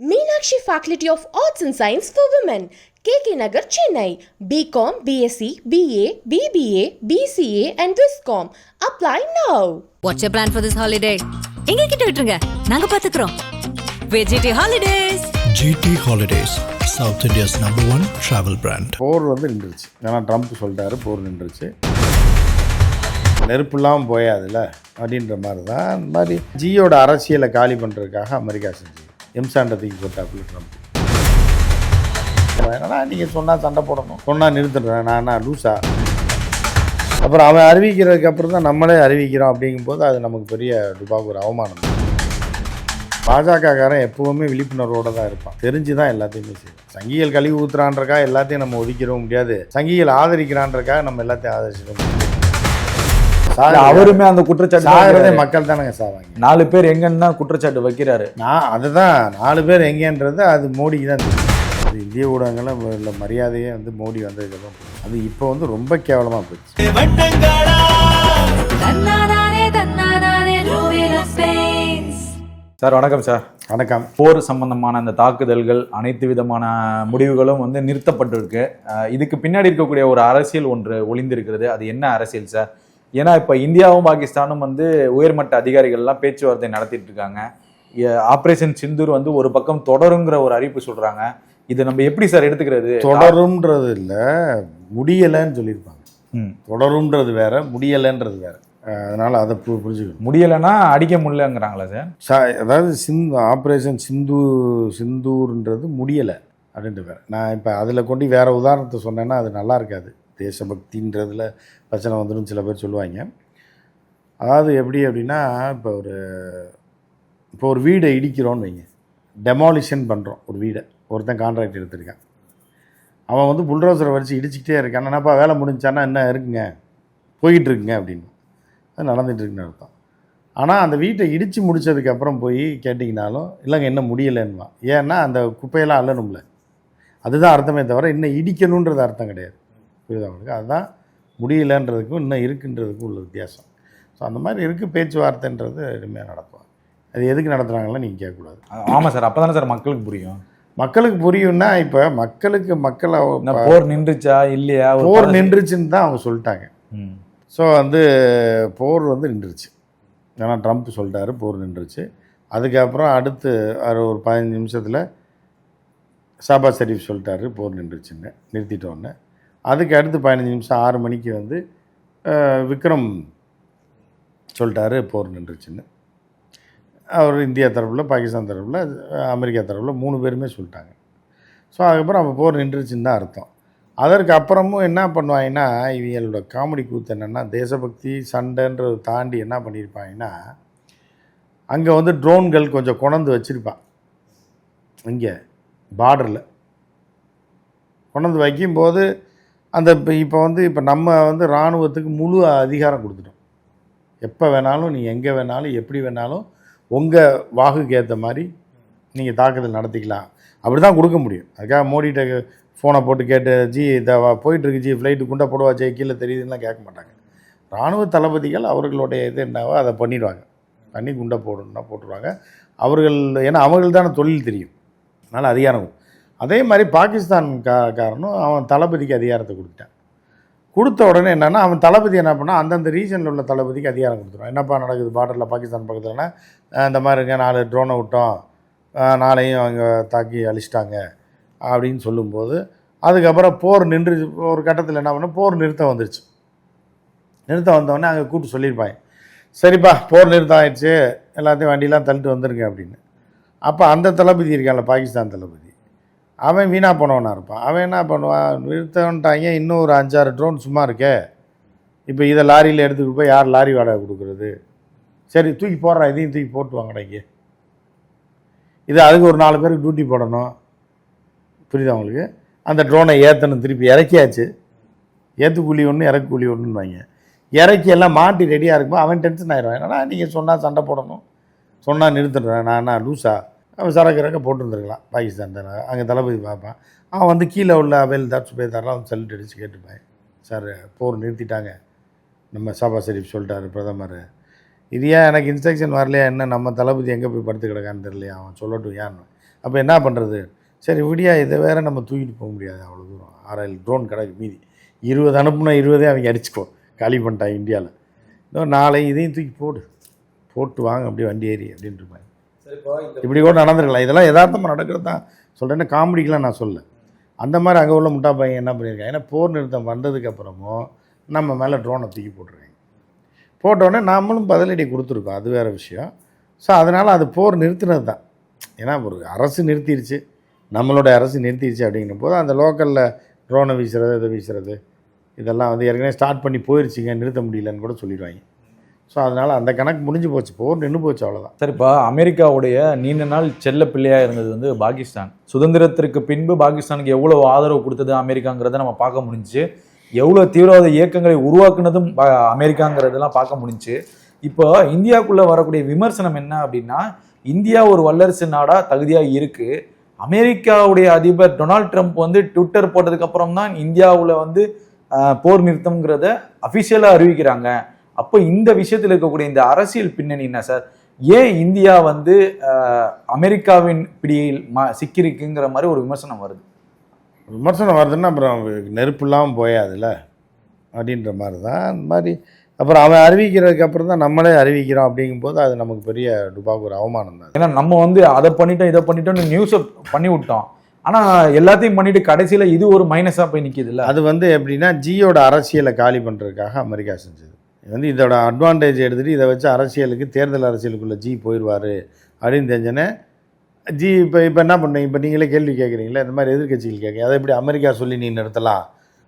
Meenakshi Faculty of Arts and Science for Women, KK Nagar, Chennai. BCom, BSc, BA, BBA, BCA, and Viscom. Apply now. What's your plan for this holiday எங்க கிட்ட விட்டுருங்க நாங்க பாத்துக்கிறோம் VGT holidays GT Holidays, South India's number one travel brand. போர் வந்து நின்றுச்சு ஏன்னா Trump சொல்லிட்டாரு போர் நின்றுச்சு நெருப்பு இல்லாமல் போயாதுல அப்படின்ற மாதிரி தான் இந்த மாதிரி ஜியோட அரசியலை காலி பண்ணுறதுக்காக அமெரிக்கா செஞ்சு எம்சாண்டத்துக்கு போட்டாப்புல ட்ரம்ப் என்னன்னா நீங்கள் சொன்னால் சண்டை போடணும். சொன்னால் நிறுத்துடுறேன் நான் நான் லூஸா அப்புறம் அவன் அறிவிக்கிறதுக்கு அப்புறம் தான் நம்மளே அறிவிக்கிறோம் அப்படிங்கும்போது அது நமக்கு பெரிய டுபாக்கு ஒரு அவமானம். பாஜகக்காரன் எப்போவுமே விழிப்புணர்வோட தான் இருப்பான். தெரிஞ்சு தான் எல்லாத்தையுமே செய்யும் சங்கிகள் கழிவு ஊத்துறான்றக்கா எல்லாத்தையும் நம்ம ஒதுக்கிடவும் முடியாது. சங்கிகள் ஆதரிக்கிறான்றக்கா நம்ம எல்லாத்தையும் ஆதரிச்சிட முடியாது. அவருமே அந்த குற்றச்சாட்டு. மக்கள் தானங்க சாவாங்க. நாலு பேர் எங்கன்னு தான் குற்றச்சாட்டு வைக்கிறாரு. நான் அதுதான் நாலு பேர் எங்கேன்றது அது மோடிக்கு தான் அது இந்திய ஊடகங்களும் இல்லை மரியாதையே வந்து மோடி வந்ததுக்கப்புறம். அது இப்போ வந்து ரொம்ப கேவலமாக போச்சு சார் வணக்கம் சார். வணக்கம். போர் சம்பந்தமான அந்த தாக்குதல்கள் அனைத்து விதமான முடிவுகளும் வந்து நிறுத்தப்பட்டிருக்கு. இதுக்கு பின்னாடி இருக்கக்கூடிய ஒரு அரசியல் ஒன்று ஒளிந்திருக்கிறது. அது என்ன அரசியல் சார்? ஏன்னா இப்போ இந்தியாவும் பாகிஸ்தானும் வந்து உயர்மட்ட அதிகாரிகள்லாம் பேச்சுவார்த்தை நடத்திட்டு இருக்காங்க ஆபரேஷன் சிந்தூர் வந்து ஒரு பக்கம் தொடருங்கிற ஒரு அறிவிப்பு சொல்றாங்க. இது நம்ம எப்படி சார் எடுத்துக்கிறது? தொடரும்ன்றது இல்லை முடியலைன்னு சொல்லியிருப்பாங்க. தொடரும்ன்றது வேற முடியலைன்றது வேற. அதனால அதை பு- புரிஞ்சுக்கணும். முடியலைன்னா அடிக்க முடியலங்கிறாங்களா சார்? சா அதாவது சிந்து ஆப்ரேஷன் சிந்து சிந்தூர்ன்றது முடியலை அப்படின்ட்டு வேறு. நான் இப்போ அதில் கொண்டு வேறு உதாரணத்தை சொன்னேன்னா அது நல்லா இருக்காது. தேசபக்தின்றதில் பிரச்சனை வந்துடும் சில பேர் சொல்லுவாங்க. அதாவது எப்படி அப்படின்னா இப்போ ஒரு இப்போ ஒரு வீடை இடிக்கிறோன்னு வைங்க. டெமாலிஷன் பண்ணுறோம் ஒரு வீடை. ஒருத்தன் கான்ட்ராக்ட் எடுத்திருக்கான். அவன் வந்து புல்டோசரை வச்சு இடிச்சிக்கிட்டே இருக்கான். என்னப்பா வேலை முடிஞ்சான்னா என்ன இருக்குங்க? போய்கிட்டு இருக்குங்க அப்படின்னு. அது நடந்துட்டு இருக்குன்னு அர்த்தம். ஆனால் அந்த வீட்டை இடித்து முடிச்சதுக்கப்புறம் போய் கேட்டிங்கனாலும் இல்லைங்க என்ன முடியலைன்னுவான். ஏன்னா அந்த குப்பையெல்லாம் அள்ளணும்ல. அதுதான் அர்த்தமே தவிர இன்னும் இடிக்கணுன்றது அர்த்தம் கிடையாது. புரியுதா உங்களுக்கு? அதுதான் முடியலன்றதுக்கும் இன்னும் இருக்குன்றதுக்கும் உள்ள வித்தியாசம். ஸோ அந்த மாதிரி இருக்குது பேச்சுவார்த்தைன்றது எளிமையாக நடத்துவாங்க அது எதுக்கு நடத்துகிறாங்களோ நீங்கள் கேட்கக்கூடாது. ஆமா சார். அப்பதானே சார் மக்களுக்கு புரியும். மக்களுக்கு புரியும்னா இப்போ மக்களுக்கு மக்களை போர் நின்றுச்சா இல்லையா? போர் நின்றுச்சுன்னு தான் அவங்க சொல்லிட்டாங்க. ஸோ வந்து போர் வந்து நின்றுச்சு. ஏன்னா ட்ரம்ப் சொல்லிட்டாரு போர் நின்றுச்சு. அதுக்கப்புறம் அடுத்து ஒரு பதினஞ்சு நிமிஷத்தில் சாபா ஷெரீஃப் சொல்லிட்டாரு போர் நின்றுச்சுன்னு நிறுத்திட்டோன்னு. அதுக்கு அடுத்து பதினஞ்சு நிமிஷம் ஆறு மணிக்கு வந்து விக்ரம் சொல்லிட்டாரு போர் நின்றுச்சுன்னு. அவர் இந்தியா தரப்பில் பாகிஸ்தான் தரப்பில் அமெரிக்கா தரப்பில் மூணு பேருமே சொல்லிட்டாங்க. ஸோ அதுக்கப்புறம் அப்போ போர் நின்றுச்சுன்னு தான் அர்த்தம். அதற்கு அப்புறமும் என்ன பண்ணுவாங்கன்னா இவங்களோட காமெடி கூத்து என்னென்னா தேசபக்தி சண்டைன்றதை தாண்டி என்ன பண்ணியிருப்பாங்கன்னா அங்கே வந்து ட்ரோன்கள் கொஞ்சம் கொணந்து வச்சுருப்பான். இங்கே பார்டரில் கொண்டாந்து வைக்கும்போது அந்த இப்போ இப்போ வந்து இப்போ நம்ம வந்து இராணுவத்துக்கு முழு அதிகாரம் கொடுத்துட்டோம். எப்போ வேணாலும் நீ எங்கே வேணாலும் எப்படி வேணாலும் உங்கள் வாகுக்கு ஏற்ற மாதிரி நீங்கள் தாக்குதல் நடத்திக்கலாம். அப்படி தான் கொடுக்க முடியும். அதுக்காக மோடிகிட்ட ஃபோனை போட்டு கேட்டு ஜி இதை போயிட்டுருக்கு ஜி ஃப்ளைட்டு குண்டை போடுவா ஜி கீழே தெரியுதுலாம் கேட்க மாட்டாங்க. இராணுவ தளபதிகள் அவர்களுடைய இது என்னவோ அதை பண்ணிடுவாங்க. பண்ணி குண்டை போடணும்னா போட்டுருவாங்க. அவர்கள் ஏன்னா அவர்கள் தானே தொழில் தெரியும். அதனால் அதிகாரம் அதே மாதிரி பாகிஸ்தான் கா காரனும் அவன் தளபதிக்கு அதிகாரத்தை கொடுத்துட்டான். கொடுத்த உடனே என்னென்னா அவன் தளபதி என்ன பண்ணால் அந்தந்த ரீஜனில் உள்ள தளபதிக்கு அதிகாரம் கொடுத்துருவான். என்னப்பா நடக்குது? பார்டரில் பாகிஸ்தான் பக்கத்துலனா இந்த இந்த மாதிரிங்க நாலு ட்ரோனை விட்டோம். நாளையும் அவங்க தாக்கி அழிச்சிட்டாங்க. அப்படின்னு சொல்லும்போது அதுக்கப்புறம் போர் நின்று ஒரு கட்டத்தில் என்ன பண்ண போர் நிறுத்தம் வந்துருச்சு. நிறுத்தம் வந்தோடனே அங்கே கூப்பிட்டு சொல்லியிருப்பாங்க. சரிப்பா போர் நிறுத்தம் ஆயிடுச்சு. எல்லாத்தையும் வண்டியெலாம் தள்ளிட்டு வந்துருங்க அப்படின்னு. அப்போ அந்த தளபதி இருக்கான்ல பாகிஸ்தான் தளபதி. அவன் வீணாக போனவனாக இருப்பான். அவன் என்ன பண்ணுவான்? நிறுத்தன்ட்டாங்க இன்னும் ஒரு அஞ்சாறு ட்ரோன் சும்மா இருக்கே. இப்போ இதை லாரியில் எடுத்துக்கிட்டு போய் யார் லாரி வாடகை கொடுக்குறது? சரி தூக்கி போடுறான் இதையும் தூக்கி போட்டு வாங்கடா இது அதுக்கு ஒரு நாலு பேருக்கு டியூட்டி போடணும். புரியுதா உங்களுக்கு? அந்த ட்ரோனை ஏற்றணும் திருப்பி இறக்கியாச்சு. ஏற்று கூலி ஒன்று இறக்கு கூலி ஒன்றுன்னு வாங்க இறக்கி எல்லாம் மாட்டி ரெடியாக இருக்கும்போது அவன் டென்ஷன் ஆயிடுவான். என்னடா நீங்கள் சொன்னால் சண்டை போடணும்? சொன்னால் நிறுத்துடுறேன் நான் என்ன லூஸா அவன் சரக்கு இறக்க போட்டுருந்துருக்கலாம். பாகிஸ்தான் தானே. அங்கே தளபதி பார்ப்பான். அவன் வந்து கீழே உள்ள அவைல் தாட்ஸ் பேதாரெலாம் அவன் சல்யூட் அடித்து கேட்டுப்பேன். சார் போர் நிறுத்திட்டாங்க. நம்ம சாபா ஷெரீப் சொல்லிட்டாரு பிரதமர். இது ஏன் எனக்கு இன்ஸ்ட்ரக்ஷன் வரலையா? என்ன நம்ம தளபதி எங்கே போய் படுத்து கிடக்கான்னு தெரியலையா? அவன் சொல்லட்டும் ஏன்னு அப்போ என்ன பண்ணுறது சரி விடியா இதை வேறு நம்ம தூக்கிட்டு போக முடியாது அவ்வளோ தூரம். ஆறாயில் ட்ரோன் கிடக்கு மீதி. இருபது அனுப்புனா இருபதே அவங்க அடிச்சுக்கோ காலி பண்ணிட்டான் இந்தியாவில் இன்னும் நாளை இதையும் தூக்கி போடு. போட்டு வாங்க அப்படியே வண்டி ஏறி அப்படின்ட்டு இப்படி கூட நடந்திருக்கலாம். இதெல்லாம் யதார்த்தமாக நடக்கிறது தான். சொல்கிறேன்னா காமெடிக்கெலாம் நான் சொல்ல அந்த மாதிரி அங்கே உள்ள முட்டா பையன் என்ன பண்ணியிருக்காங்க ஏன்னா போர் நிறுத்தம் வந்ததுக்கப்புறமும் நம்ம மேலே ட்ரோனை தூக்கி போட்டுருக்காங்க போட்டோடனே நாமளும் பதிலடி கொடுத்துருக்கோம். அது வேறு விஷயம். ஸோ அதனால் அது போர் நிறுத்தினது தான். ஏன்னா ஒரு அரசு நிறுத்திடுச்சு நம்மளோட அரசு நிறுத்திடுச்சு அப்படிங்கிற போது அந்த லோக்கலில் ட்ரோனை வீசுறது இதை வீசுறது இதெல்லாம் வந்து ஏற்கனவே ஸ்டார்ட் பண்ணி போயிருச்சுங்க நிறுத்த முடியலன்னு கூட சொல்லிடுவாங்க. ஸோ அதனால் அந்த கணக்கு முடிஞ்சு போச்சு. போர் நின்று போச்சு அவ்வளோதான் சார் இப்போ அமெரிக்காவுடைய நீண்ட நாள் செல்ல பிள்ளையாக இருந்தது வந்து பாகிஸ்தான். சுதந்திரத்திற்கு பின்பு பாகிஸ்தானுக்கு எவ்வளோ ஆதரவு கொடுத்தது அமெரிக்காங்கிறத நம்ம பார்க்க முடிஞ்சுச்சு எவ்வளோ தீவிரவாத இயக்கங்களை உருவாக்குனதும் அமெரிக்காங்கிறதெல்லாம் பார்க்க முடிஞ்சுச்சு இப்போ இந்தியாவுக்குள்ளே வரக்கூடிய விமர்சனம் என்ன அப்படின்னா இந்தியா ஒரு வல்லரசு நாடாக தகுதியாக இருக்குது அமெரிக்காவுடைய அதிபர் டொனால்ட் ட்ரம்ப் வந்து ட்விட்டர் போட்டதுக்கப்புறம் தான் இந்தியாவில் வந்து போர் நிறுத்தம்ங்கிறத அஃபிஷியலாக அறிவிக்கிறாங்க. அப்போ இந்த விஷயத்தில் இருக்கக்கூடிய இந்த அரசியல் பின்னணி என்ன சார்? ஏன் இந்தியா வந்து அமெரிக்காவின் பிடியில் ம சிக்கிருக்குங்கிற மாதிரி ஒரு விமர்சனம் வருது. விமர்சனம் வருதுன்னா அப்புறம் நெருப்பு இல்லாமல் போயாதுல்ல? அப்படின்ற மாதிரி தான் அந்த மாதிரி அப்புறம் அவன் அறிவிக்கிறதுக்கு அப்புறம் தான் நம்மளே அறிவிக்கிறோம் அப்படிங்கும்போது அது நமக்கு பெரிய டுபாக்கு ஒரு அவமானம் தான். ஏன்னா நம்ம வந்து அதை பண்ணிட்டோம் இதை பண்ணிட்டோம்னு நியூஸை பண்ணி விட்டோம். ஆனா எல்லாத்தையும் பண்ணிட்டு கடைசியில இது ஒரு மைனஸா போய் நிக்குது இல்ல அது வந்து எப்படின்னா ஜியோட அரசியலை காலி பண்ணுறதுக்காக அமெரிக்கா செஞ்சது. வந்து இதோட அட்வான்டேஜ் எடுத்துகிட்டு இதை வச்சு அரசியலுக்கு தேர்தல் அரசியலுக்குள்ளே ஜி போயிடுவார் அப்படின்னு தெரிஞ்சோன்னே ஜி இப்போ இப்போ என்ன பண்ணீங்க இப்போ நீங்களே கேள்வி கேட்குறீங்களா இந்த மாதிரி எதிர்க்கட்சிகள் கேட்குறீங்க அதை எப்படி அமெரிக்கா சொல்லி நீ நிறுத்தலாம்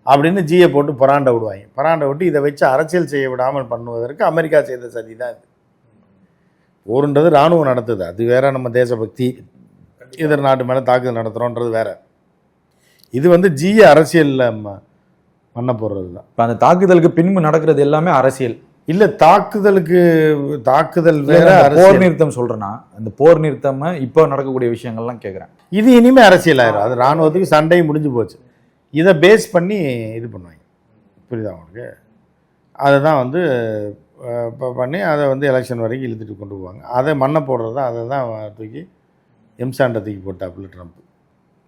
அப்படின்னு ஜியை போட்டு பராண்டை விடுவாங்க. பராண்டை விட்டு இதை வச்சு அரசியல் செய்ய விடாமல் பண்ணுவதற்கு அமெரிக்கா செய்த சதி தான் இது. போருன்றது இராணுவம் நடத்துது. அது வேற நம்ம தேசபக்தி. இதர் நாட்டு மேலே தாக்குதல் நடத்துகிறோன்றது வேற. இது வந்து ஜிய அரசியலில் பண்ண போடுறது தான் இப்ப அந்த தாக்குதலுக்கு பின்பு நடக்கிறது எல்லாமே அரசியல். இல்ல தாக்குதலுக்கு தாக்குதல் வேற போர். நிறுத்தம் சொல்றேன்னா அந்த போர் நிறுத்தம் இப்போ நடக்கக்கூடிய விஷயங்கள்லாம் கேக்குறேன். இது இனிமே அரசியல் ஆயிரும். அது ராணுவத்துக்கு சண்டை முடிஞ்சு போச்சு. இதை பேஸ் பண்ணி இது பண்ணுவாங்க. புரியுதா உங்களுக்கு? அதுதான் வந்து அஹ், இப்போ பண்ணி அதை வந்து எலெக்ஷன் வரைக்கும் இழுத்துட்டு கொண்டு போவாங்க. அதை மண்ணை போடுறது? தான் அதை தான் தூக்கி எம்சாண்டை தூக்கி போட்டாப்புல ட்ரம்ப்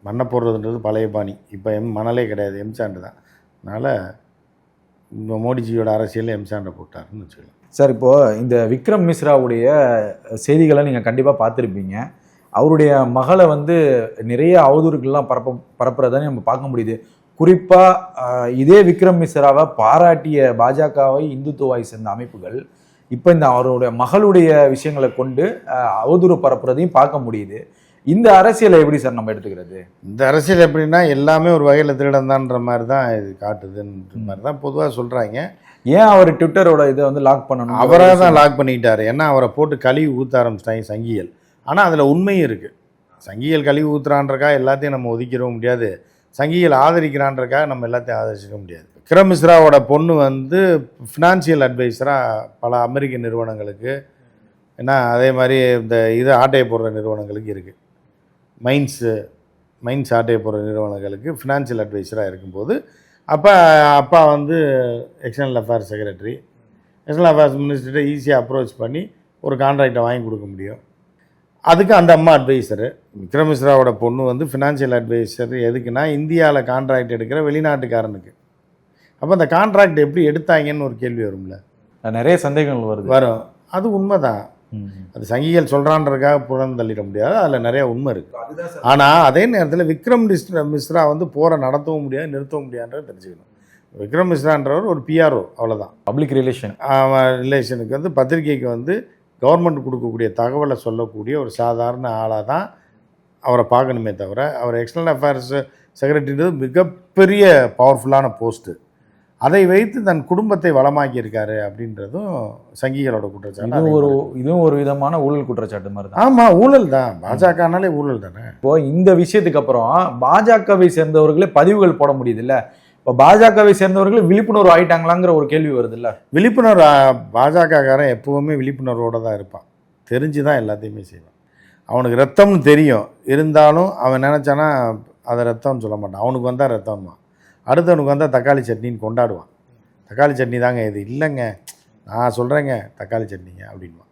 மண்ணை போடுறதுன்றது பழைய பாணி. இப்போ எம் மணலே கிடையாது. எம்சாண்டு தான். அதனால் இந்த மோடிஜியோட அரசியலில் எம்சாண்டை போட்டாருன்னு வச்சுக்கலாம். சார் இப்போது இந்த விக்ரம் மிஸ்ராவுடைய செய்திகளை நீங்கள் கண்டிப்பாக பார்த்துருப்பீங்க. அவருடைய மகளை வந்து நிறைய அவதூறுகள்லாம் பரப்ப பரப்புறதை நம்ம பார்க்க முடியுது. குறிப்பாக இதே விக்ரம் மிஸ்ராவை பாராட்டிய பாஜகவை இந்துத்துவாய் சேர்ந்த அமைப்புகள் இப்போ இந்த அவருடைய மகளுடைய விஷயங்களை கொண்டு அவதூறு பரப்புறதையும் பார்க்க முடியுது. இந்த அரசியலை எப்படி சார் நம்ம எடுத்துக்கிறது? இந்த அரசியல் எப்படின்னா எல்லாமே ஒரு வகையில் திருடன்தான்ற மாதிரி தான் இது காட்டுதுன்ற மாதிரி தான் பொதுவாக சொல்கிறாங்க ஏன் அவர் ட்விட்டரோட இதை வந்து லாக் பண்ணணும் அவராக தான் லாக் பண்ணிக்கிட்டாரு ஏன்னா அவரை போட்டு கழுவி ஊற்ற ஆரம்பிச்சிட்டாங்க சங்கிகள். ஆனால் அதில் உண்மையும் இருக்குது சங்கிகள் கழுவி ஊத்துறான்றக்கா எல்லாத்தையும் நம்ம ஒதுக்கிட முடியாது. சங்கிகள் ஆதரிக்கிறான்றக்காக நம்ம எல்லாத்தையும் ஆதரிச்சிக்க முடியாது. விக்ரம் மிஸ்ராவோட பொண்ணு வந்து ஃபினான்சியல் அட்வைசராக பல அமெரிக்க நிறுவனங்களுக்கு ஏன்னா அதே மாதிரி இந்த இது ஆட்டையை போடுற நிறுவனங்களுக்கு இருக்குது மைன்ஸு மைன்ஸ் ஆட்டையை போடுற நிறுவனங்களுக்கு ஃபினான்சியல் அட்வைசராக இருக்கும்போது அப்போ அப்பா வந்து external affairs secretary external affairs மினிஸ்டர்கிட்ட ஈஸியாக அப்ரோச் பண்ணி ஒரு கான்ட்ராக்டை வாங்கி கொடுக்க முடியும். அதுக்கு அந்த அம்மா அட்வைசரு விக்ரம் மிஸ்ராவோட பொண்ணு வந்து ஃபினான்ஷியல் அட்வைசர் எதுக்குன்னா இந்தியாவில் கான்ட்ராக்ட் எடுக்கிற வெளிநாட்டுக்காரனுக்கு. அப்போ அந்த கான்ட்ராக்ட் எப்படி எடுத்தாங்கன்னு ஒரு கேள்வி வரும்ல. நிறைய சந்தேகங்கள் வருது. வரும். அது உண்மைதான். ம். அது சங்கிகள் சொல்கிறான்றதுக்காக புறம் தள்ளிட முடியாது. அதில் நிறைய உண்மை இருக்குது ஆனால் அதே நேரத்தில் விக்ரம் மிஸ்ரா மிஸ்ரா வந்து போரை நடத்தவும் முடியாது நிறுத்தவும் முடியாதுன்றதை தெரிஞ்சுக்கணும். விக்ரம் மிஸ்ரான்றவர் ஒரு பிஆர்ஓ அவ்வளோதான் பப்ளிக் ரிலேஷன் ரிலேஷனுக்கு வந்து பத்திரிகைக்கு வந்து கவர்மெண்ட் கொடுக்கக்கூடிய தகவலை சொல்லக்கூடிய ஒரு சாதாரண ஆளாக தான் அவரை பார்க்கணுமே தவிர அவர் எக்ஸ்டர்னல் அஃபேர்ஸ் செக்ரட்டரின்றது மிகப்பெரிய பவர்ஃபுல்லான போஸ்ட்டு அதை வைத்து தன் குடும்பத்தை வளமாக்கி இருக்காரு அப்படின்றதும் சங்கிகளோட குற்றச்சாட்டு. இது ஒரு இதுவும் ஒரு விதமான ஊழல் குற்றச்சாட்டு மாதிரி தான். ஆமாம் ஊழல் தான். பாஜகனாலே ஊழல் தானே? இப்போ இந்த விஷயத்துக்கு அப்புறம் பாஜகவை சேர்ந்தவர்களே பதிவுகள் போட முடியுது இல்ல இப்போ பாஜகவை சேர்ந்தவர்களே விழிப்புணர்வு ஆயிட்டாங்களாங்கிற ஒரு கேள்வி வருது இல்ல விழிப்புணர்வு பாஜகக்காரன் எப்பவுமே விழிப்புணர்வோடு தான் இருப்பான். தெரிஞ்சு தான் எல்லாத்தையுமே செய்வான். அவனுக்கு ரத்தம்னு தெரியும். இருந்தாலும் அவன் நினச்சானா அதை ரத்தம்னு சொல்ல மாட்டான். அவனுக்கு வந்தால் ரத்தம்மா. அடுத்தவனுக்கு வந்தால் தக்காளி சட்னின்னு கொண்டாடுவான். தக்காளி சட்னி தாங்க இது இல்லைங்க. நான் சொல்கிறேங்க தக்காளி சட்னிங்க அப்படின்வான்.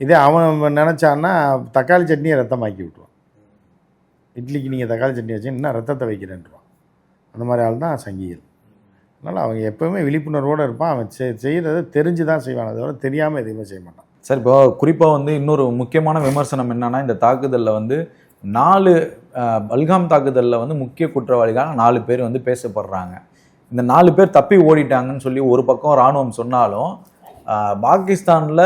இதே அவன் நினச்சான்னா தக்காளி சட்னியை ரத்தமாக்கி விட்டுருவான். இட்லிக்கு நீங்கள் தக்காளி சட்னி வச்சு இன்னும் ரத்தத்தை வைக்கிறேன்றான் அந்த மாதிரி ஆள் தான் சங்கிகள். அதனால் அவங்க எப்போவுமே விழிப்புணர்வோடு இருப்பான். அவன் செ செய்கிறத தெரிஞ்சு தான் செய்வான். அதை தெரியாமல் எதுவுமே செய்ய மாட்டான். சார் இப்போ குறிப்பாக வந்து இன்னொரு முக்கியமான விமர்சனம் என்னென்னா இந்த தாக்குதலில் வந்து நாலு பல்காம் தாக்குதலில் வந்து முக்கிய குற்றவாளிகளாக நாலு பேர் வந்து பேசப்படுறாங்க. இந்த நாலு பேர் தப்பி ஓடிட்டாங்கன்னு சொல்லி ஒரு பக்கம் ராணுவம் சொன்னாலும் பாகிஸ்தான்ல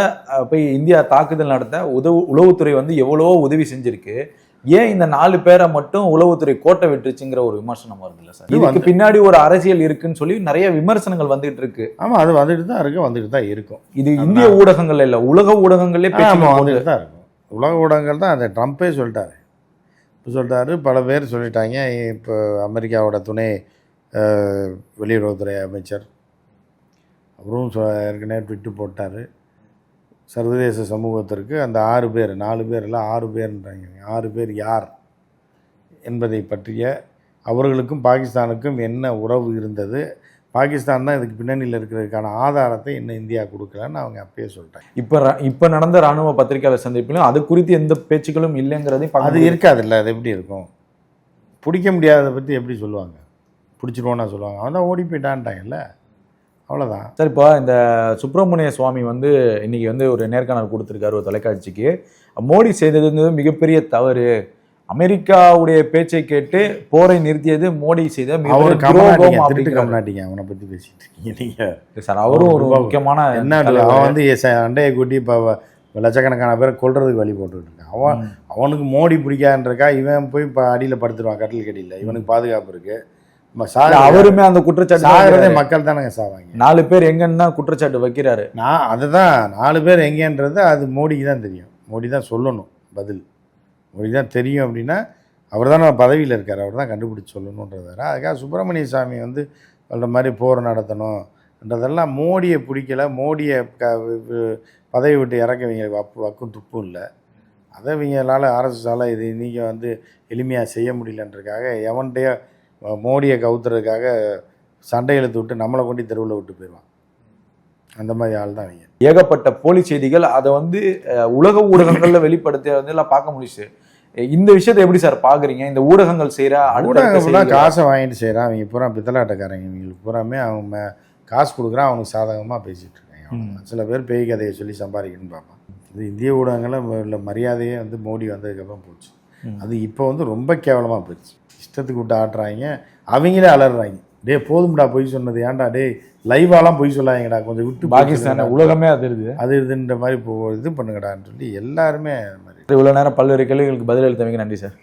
போய் இந்தியா தாக்குதல் நடத்த உதவு உளவுத்துறை வந்து எவ்வளவோ உதவி செஞ்சிருக்கு. ஏன் இந்த நாலு பேரை மட்டும் உளவுத்துறை கோட்டை விட்டுருச்சுங்கிற ஒரு விமர்சனம் வருதுல்ல சார்? இது இதுக்கு பின்னாடி ஒரு அரசியல் இருக்குன்னு சொல்லி நிறைய விமர்சனங்கள் வந்துட்டு இருக்கு. ஆமாம் அது வந்துட்டு தான் இருக்கு வந்துட்டு தான் இருக்கும். இது இந்திய ஊடகங்கள் இல்ல உலக ஊடகங்களே ஆமாம் பேச்சு வந்துட்டு தான் இருக்கும். உலக ஊடகங்கள் தான் அதை ட்ரம்ப்பே சொல்லிட்டாரு. சொல்கிறாரு பல பேர் சொல்லிட்டாங்க. இப்போ அமெரிக்காவோட துணை வெளியுறவுத்துறை அமைச்சர். அவரும் ஏற்கனவே ட்விட்டு போட்டார். சர்வதேச சமூகத்திற்கு அந்த ஆறு பேர் நாலு பேர் இல்லை ஆறு பேர்ன்றாங்க. ஆறு பேர் யார் என்பதை பற்றிய அவர்களுக்கும் பாகிஸ்தானுக்கும் என்ன உறவு இருந்தது பாகிஸ்தான் தான் இதுக்கு பின்னணியில் இருக்கிறதுக்கான ஆதாரத்தை இன்னும் இந்தியா கொடுக்கலன்னு அவங்க அப்பயே சொல்லிட்டாங்க. இப்ப இப்ப நடந்த ராணுவ பத்திரிகையாளர் சந்திப்பிலும் அது குறித்து எந்த பேச்சுக்களும் இல்லைங்கிறதையும் அது முடியுது. இருக்காதுல்ல அது எப்படி இருக்கும்? பிடிக்க முடியாததை பற்றி எப்படி சொல்லுவாங்க? பிடிச்சிருவோன்னா சொல்லுவாங்க. அவன் தான் ஓடி போயிட்டான்ட்டாங்கல்ல. அவ்வளோதான் சார் இப்போ இந்த சுப்பிரமணிய சுவாமி வந்து இன்னைக்கு வந்து ஒரு நேர்காணல் கொடுத்திருக்காரு ஒரு தொலைக்காட்சிக்கு. மோடி செய்தது வந்து மிகப்பெரிய தவறு. அமெரிக்காவுடைய பேச்சை கேட்டு போரை நிறுத்தியது மோடி செய்த அவர். கம்னாட்டிங்க அவனை பற்றி பேசிட்டு இருக்கீங்க நீங்கள் சார் அவரும் ஒரு முக்கியமான என்ன. அவன் வந்து அண்டையை கூட்டி இப்போ லட்சக்கணக்கான பேரை கொல்றதுக்கு வழி போட்டுட்டு இருக்கான். அவன் அவனுக்கு மோடி பிடிக்கான்றக்கா இவன் போய் இப்போ அடியில் படுத்துருவான் கட்டில் கடியில். இவனுக்கு பாதுகாப்பு இருக்கு. சாக அவருமே அந்த குற்றச்சாட்டு சாகிறதே. மக்கள் தானங்க சாவாங்க. நாலு பேர் எங்கன்னு தான் குற்றச்சாட்டு வைக்கிறாரு. நான் அதுதான் நாலு பேர் எங்கேன்றது அது மோடிக்கு தான் தெரியும். மோடி தான் சொல்லணும் பதில். மோடி தான் தெரியும் அப்படின்னா அவர் தான் பதவியில் இருக்கார். அவர் தான் கண்டுபிடிச்சி சொல்லணுன்றது அதுக்காக சுப்பிரமணிய சாமி வந்து சொல்கிற மாதிரி போர் நடத்தணும்ன்றதெல்லாம் மோடியை பிடிக்கல. மோடியை க பதவி விட்டு இறக்கவங்க. வப்பு வக்கும் துப்பும் இல்லை. அதை இவங்களால் ஆர்எஸ்எஸால் இது நீங்கள் வந்து எளிமையாக செய்ய முடியலன்றதுக்காக எவன்கிட்டயோ மோடியை கவுத்துறதுக்காக சண்டை இழுத்து விட்டு நம்மளை கொண்டு தெருவில் விட்டு போயிடுவான். அந்த மாதிரி ஆள் தான் அவங்க ஏகப்பட்ட போலி செய்திகள் அதை வந்து உலக ஊடகங்களில் வெளிப்படுத்தி வந்து எல்லாம் பார்க்க முடியுது இந்த விஷயத்தை எப்படி சார் பாக்குறீங்க? இந்த ஊடகங்கள் செய்யற செய்திகள். காசை வாங்கிட்டு செய்கிறான் அவங்க பூரா பித்தலாட்டக்காரங்க. இவங்களுக்கு பூராமே அவங்க காசு கொடுக்குறான் அவனுக்கு சாதகமாக பேசிகிட்டு இருக்காங்க. சில பேர் பேய் கதையை சொல்லி சம்பாதிக்கணும்னு பார்ப்பான் இது இந்திய ஊடகங்களில் உள்ள மரியாதையே வந்து மோடி வந்ததுக்கப்புறம் போச்சு. அது இப்போ வந்து ரொம்ப கேவலமாக போயிடுச்சு. இஷ்டத்துக்கு விட்டு ஆட்டுறாங்க. அவங்களே அலறாங்க டேய் போதும்டா பொய் சொன்னது. ஏன்டா டேய் லைவாலாம் பொய் சொல்லாதீங்கடா. கொஞ்சம் விட்டு பாகிஸ்தான். உலகமே அதிருது அது இதுன்ற மாதிரி இது பண்ணுங்கடான்னு சொல்லி எல்லாருமே அது மாதிரி. இவ்வளவு நேரம் பல்வேறு கேள்விகளுக்கு பதில் அளித்தமைக்கு நன்றி சார்